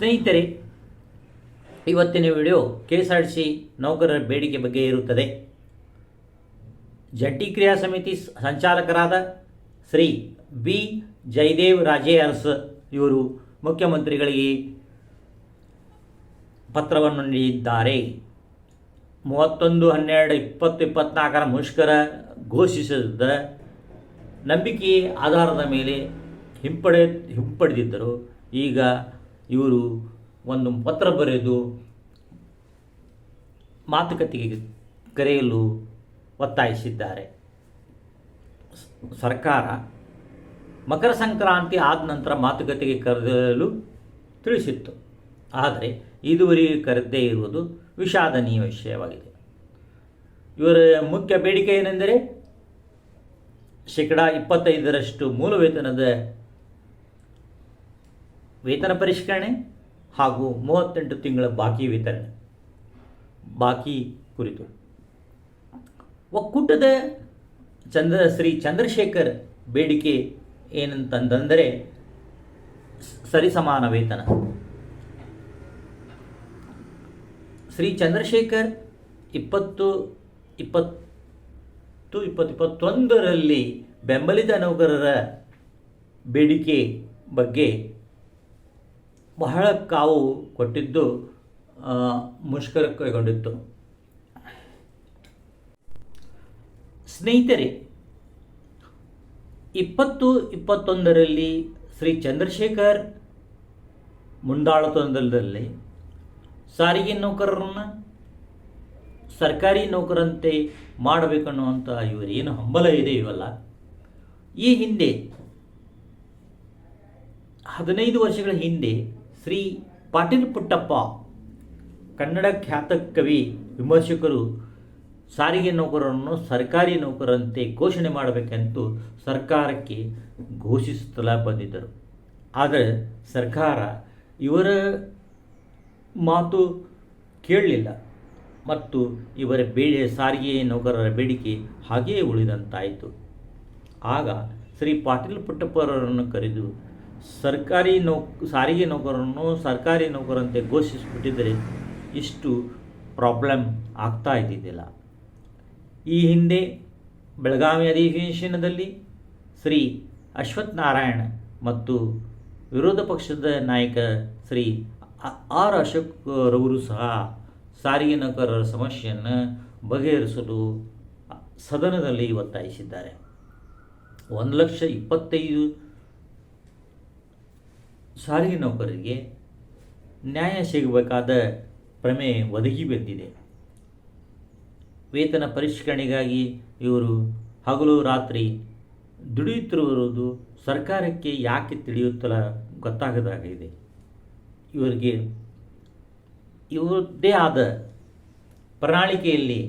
ಸ್ನೇಹಿತರೆ, ಇವತ್ತಿನ video K S R C ನೌಕರರ ಬೇಡಿಕೆ ಬಗ್ಗೆ ಇರುತ್ತದೆ. ಜಂಟಿ ಕ್ರಿಯಾ ಸಮಿತಿ ಸಂಚಾಲಕರಾದ ಶ್ರೀ ಬಿ. ಜಯದೇವ್ ರಾಜೇ ಅರಸ್ ಇವರು ಮುಖ್ಯಮಂತ್ರಿಗಳಿಗೆ ಪತ್ರವನ್ನು ನೀಡಿದ್ದಾರೆ. ಮೂವತ್ತೊಂದು ಹನ್ನೆರಡು ಇಪ್ಪತ್ತು ಇಪ್ಪತ್ನಾಲ್ಕರ ಮುಷ್ಕರ ಘೋಷಿಸಿದ ನಂಬಿಕೆ ಆಧಾರದ ಮೇಲೆ ಹಿಂಪಡೆ, ಹಿಂಪಡೆದಿದ್ದರು. ಈಗ ಇವರು ಒಂದು ಪತ್ರ ಬರೆದು ಮಾತುಕತೆಗೆ ಕರೆಯಲು ಒತ್ತಾಯಿಸಿದ್ದಾರೆ. ಸರ್ಕಾರ ಮಕರ ಸಂಕ್ರಾಂತಿ ಆದ ನಂತರ ಮಾತುಕತೆಗೆ ಕರೆಯಲು ತಿಳಿಸಿತ್ತು. ಆದರೆ ಇದುವರೆಗೆ ಕರೆದೇ ಇರುವುದು ವಿಷಾದನೀಯ ವಿಷಯವಾಗಿದೆ. ಇವರ ಮುಖ್ಯ ಬೇಡಿಕೆ ಏನೆಂದರೆ ಶೇಕಡ ಇಪ್ಪತ್ತೈದರಷ್ಟು ಮೂಲ ವೇತನದ ವೇತನ ಪರಿಷ್ಕರಣೆ ಹಾಗೂ ಮೂವತ್ತೆಂಟು ತಿಂಗಳ ಬಾಕಿ ವಿತರಣೆ. ಬಾಕಿ ಕುರಿತು. ಒಕ್ಕೂಟದ ಚಂದ್ರ, ಶ್ರೀ ಚಂದ್ರಶೇಖರ್ ಬೇಡಿಕೆ ಏನಂತಂದರೆ ಸರಿಸಮಾನ ವೇತನ. ಶ್ರೀ ಚಂದ್ರಶೇಖರ್ ಇಪ್ಪತ್ತು ಇಪ್ಪತ್ತು ಇಪ್ಪತ್ತು, ಇಪ್ಪತ್ತೊಂದರಲ್ಲಿ ಬೆಂಬಲಿತ ನೌಕರರ ಬೇಡಿಕೆ ಬಗ್ಗೆ ಬಹಳ ಕಾವು ಕೊಟ್ಟಿದ್ದು ಮುಷ್ಕರ ಕೈಗೊಂಡಿತ್ತು. ಸ್ನೇಹಿತರೆ, ಇಪ್ಪತ್ತು ಇಪ್ಪತ್ತೊಂದರಲ್ಲಿ ಶ್ರೀ ಚಂದ್ರಶೇಖರ್ ಮುಂದಾಳತನದಲ್ಲಿ ಸಾರಿಗೆ ನೌಕರರನ್ನು ಸರ್ಕಾರಿ ನೌಕರಂತೆ ಮಾಡಬೇಕನ್ನುವಂಥ ಇವರೇನು ಹಂಬಲ ಇದೆ ಇವಲ್ಲ. ಈ ಹಿಂದೆ ಹದಿನೈದು ವರ್ಷಗಳ ಹಿಂದೆ ಶ್ರೀ ಪಾಟೀಲ್ ಪುಟ್ಟಪ್ಪ, ಕನ್ನಡ ಖ್ಯಾತ ಕವಿ, ವಿಮರ್ಶಕರು ಸಾರಿಗೆ ನೌಕರರನ್ನು ಸರ್ಕಾರಿ ನೌಕರಂತೆ ಘೋಷಣೆ ಮಾಡಬೇಕೆಂದು ಸರ್ಕಾರಕ್ಕೆ ಘೋಷಿಸುತ್ತಲೇ ಬಂದಿದ್ದರು ಆದರೆ ಸರ್ಕಾರ ಇವರ ಮಾತು ಕೇಳಲಿಲ್ಲ ಮತ್ತು ಇವರ ಬೇಡಿ ಸಾರಿಗೆ ನೌಕರರ ಬೇಡಿಕೆ ಹಾಗೆಯೇ ಉಳಿದಂತಾಯಿತು. ಆಗ ಶ್ರೀ ಪಾಟೀಲ್ ಪುಟ್ಟಪ್ಪರನ್ನು ಕರೆದು ಸರ್ಕಾರಿ ನೌ ಸಾರಿಗೆ ನೌಕರನ್ನು ಸರ್ಕಾರಿ ನೌಕರಂತೆ ಘೋಷಿಸಿಬಿಟ್ಟಿದ್ದರೆ ಇಷ್ಟು ಪ್ರಾಬ್ಲಮ್ ಆಗ್ತಾ ಇದ್ದಿದ್ದಿಲ್ಲ. ಈ ಹಿಂದೆ ಬೆಳಗಾವಿ ಅಧಿವೇಶನದಲ್ಲಿ ಶ್ರೀ ಅಶ್ವಥ್ ನಾರಾಯಣ ಮತ್ತು ವಿರೋಧ ಪಕ್ಷದ ನಾಯಕ ಶ್ರೀ ಆರ್ ಅಶೋಕ್ ರವರು ಸಹ ಸಾರಿಗೆ ನೌಕರರ ಸಮಸ್ಯೆಯನ್ನು ಬಗೆಹರಿಸಲು ಸದನದಲ್ಲಿ ಒತ್ತಾಯಿಸಿದ್ದಾರೆ. ಒಂದು ಲಕ್ಷ ಇಪ್ಪತ್ತೈದು ಸಾರಿಗೆ ನೌಕರರಿಗೆ ನ್ಯಾಯ ಸಿಗಬೇಕಾದ ಪ್ರಮೆ ಒದಗಿ ಬಂದಿದೆ. ವೇತನ ಪರಿಷ್ಕರಣೆಗಾಗಿ ಇವರು ಹಗಲು ರಾತ್ರಿ ದುಡಿಯುತ್ತಿರುವುದು ಸರ್ಕಾರಕ್ಕೆ ಯಾಕೆ ತಿಳಿಯುತ್ತಲ ಗೊತ್ತಾಗದಾಗಿದೆ. ಇವರಿಗೆ ಇವರದ್ದೇ ಆದ ಪ್ರಣಾಳಿಕೆಯಲ್ಲಿ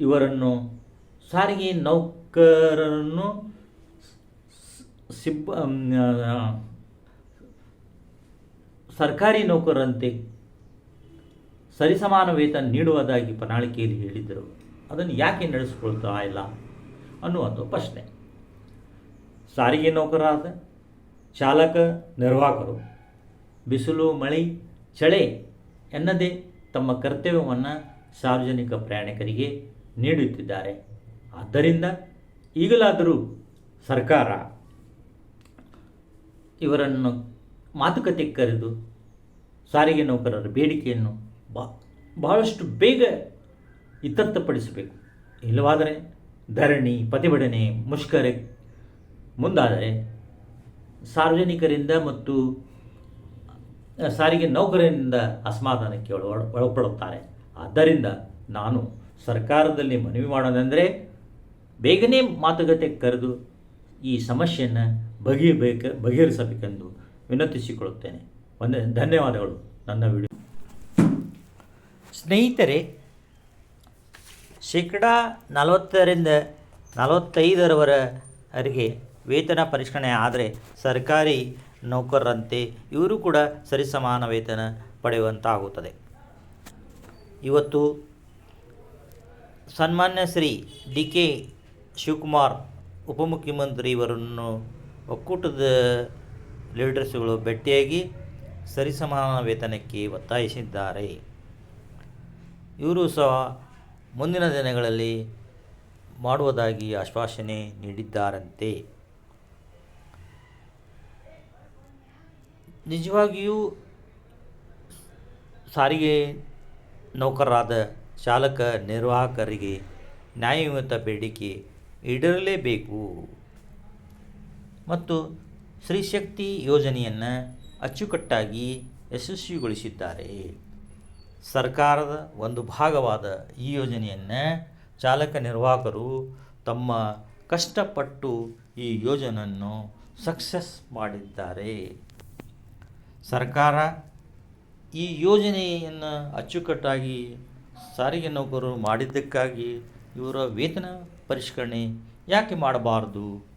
ಇವರನ್ನು ಸಾರಿಗೆ ನೌಕರರನ್ನು ಸಿಬ್ಬ ಸರ್ಕಾರಿ ನೌಕರರಂತೆ ಸರಿಸಮಾನ ವೇತನ ನೀಡುವುದಾಗಿ ಪ್ರಣಾಳಿಕೆಯಲ್ಲಿ ಹೇಳಿದ್ದರು. ಅದನ್ನು ಯಾಕೆ ನಡೆಸಿಕೊಳ್ತಾ ಇಲ್ಲ ಅನ್ನುವಂಥ ಪ್ರಶ್ನೆ. ಸಾರಿಗೆ ನೌಕರರಾದ, ಚಾಲಕ, ನಿರ್ವಾಹಕರು, ಬಿಸಿಲು, ಮಳೆ, ಚಳಿ ಎನ್ನದೇ ತಮ್ಮ ಕರ್ತವ್ಯವನ್ನು ಸಾರ್ವಜನಿಕ ಪ್ರಯಾಣಿಕರಿಗೆ ನೀಡುತ್ತಿದ್ದಾರೆ. ಆದ್ದರಿಂದ ಈಗಲಾದರೂ ಸರ್ಕಾರ ಇವರನ್ನು ಮಾತುಕತೆ ಕರೆದು ಸಾರಿಗೆ ನೌಕರರ ಬೇಡಿಕೆಯನ್ನು ಬಹಳಷ್ಟು ಬೇಗ ಇತ್ಯರ್ಥಪಡಿಸಬೇಕು ಇಲ್ಲವಾದರೆ ಧರಣಿ, ಪ್ರತಿಭಟನೆ, ಮುಷ್ಕರ ಮುಂದಾದರೆ ಸಾರ್ವಜನಿಕರಿಂದ ಮತ್ತು ಸಾರಿಗೆ ನೌಕರರಿಂದ ಅಸಮಾಧಾನಕ್ಕೆ ಒಳ, ಒಳಪಡುತ್ತಾರೆ. ಆದ್ದರಿಂದ ನಾನು ಸರ್ಕಾರದಲ್ಲಿ ಮನವಿ ಮಾಡೋದಂದರೆ ಬೇಗನೆ ಮಾತುಕತೆ ಕರೆದು ಈ ಸಮಸ್ಯೆಯನ್ನು ಬಗೆಯಬೇಕ ಬಗೆಹರಿಸಬೇಕೆಂದು ವಿನಂತಿಸಿಕೊಳ್ಳುತ್ತೇನೆ. ಒಂದೇ ಧನ್ಯವಾದಗಳು. ನನ್ನ ವಿಡಿಯೋ. ಸ್ನೇಹಿತರೆ, ಶೇಕಡ ನಲವತ್ತರಿಂದ ನಲವತ್ತೈದರವರೆಗೆ ವೇತನ ಪರಿಷ್ಕರಣೆ ಆದರೆ ಸರ್ಕಾರಿ ನೌಕರರಂತೆ ಇವರು ಕೂಡ ಸರಿಸಮಾನ ವೇತನ ಪಡೆಯುವಂತಾಗುತ್ತದೆ. ಇವತ್ತು ಸನ್ಮಾನ್ಯ ಶ್ರೀ ಡಿ ಕೆ ಶಿವಕುಮಾರ್ ಉಪಮುಖ್ಯಮಂತ್ರಿ ಇವರನ್ನು ಒಕ್ಕೂಟದ ಲೀಡರ್ಸ್ಗಳು ಭೇಟಿಯಾಗಿ ಸರಿಸಮಾನ ವೇತನಕ್ಕೆ ಒತ್ತಾಯಿಸಿದ್ದಾರೆ. ಇವರು ಸಹ ಮುಂದಿನ ದಿನಗಳಲ್ಲಿ ಮಾಡುವುದಾಗಿ ಆಶ್ವಾಸನೆ ನೀಡಿದ್ದಾರಂತೆ. ನಿಜವಾಗಿಯೂ ಸಾರಿಗೆ ನೌಕರರಾದ ಚಾಲಕ, ನಿರ್ವಾಹಕರಿಗೆ ನ್ಯಾಯಯುತ ಬೇಡಿಕೆ ಈಡೇರಲೇಬೇಕು ಮತ್ತು ಸ್ತ್ರೀಶಕ್ತಿ ಯೋಜನೆಯನ್ನು ಅಚ್ಚುಕಟ್ಟಾಗಿ ಯಶಸ್ವಿಗೊಳಿಸಿದ್ದಾರೆ. ಸರ್ಕಾರದ ಒಂದು ಭಾಗವಾದ ಈ ಯೋಜನೆಯನ್ನು ಚಾಲಕ ನಿರ್ವಾಹಕರು ತಮ್ಮ ಕಷ್ಟಪಟ್ಟು ಈ ಯೋಜನೆಯನ್ನು ಸಕ್ಸಸ್ ಮಾಡಿದ್ದಾರೆ. ಸರ್ಕಾರ ಈ ಯೋಜನೆಯನ್ನು ಅಚ್ಚುಕಟ್ಟಾಗಿ ಸಾರಿಗೆ ನೌಕರರು ಮಾಡಿದ್ದಕ್ಕಾಗಿ ಇವರ ವೇತನ ಪರಿಷ್ಕರಣೆ ಯಾಕೆ ಮಾಡಬಾರ್ದು?